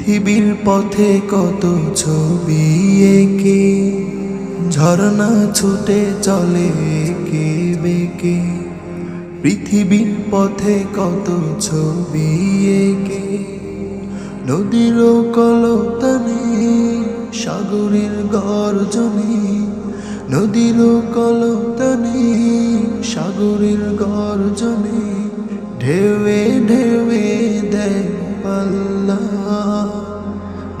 পৃথিবীর পথে কত ছবি একে? ঝর্ণা ছুটে চলে কে বেকে? পৃথিবীর পথে কত ছবি একে? নদীর কলতানে, সাগরের গর্জনে, নদীর কলতানে, সাগরের গর্জনে ঢেউে ঢেউে দেয় পাল্লা